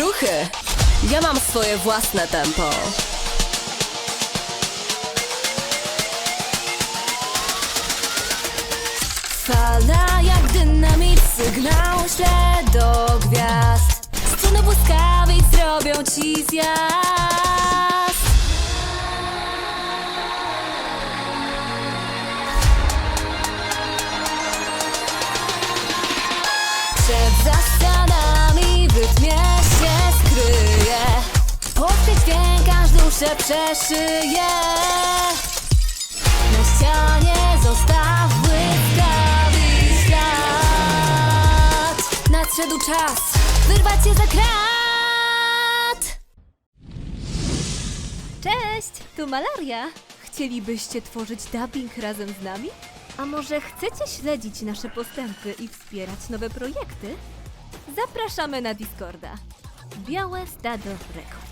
ruchy. Ja mam swoje własne tempo. Fala jak dynamit, sygnał śle do gwiazd Sceny błyskawic zrobią ci zjazd aż duszę przeszyje na ścianie zostaw błyskawy ślad Nadszedł czas wyrwać się za krat Cześć, tu Malaria. Chcielibyście tworzyć dubbing razem z nami? A może chcecie śledzić nasze postępy i wspierać nowe projekty? Zapraszamy na Discorda. Białe Stado Records.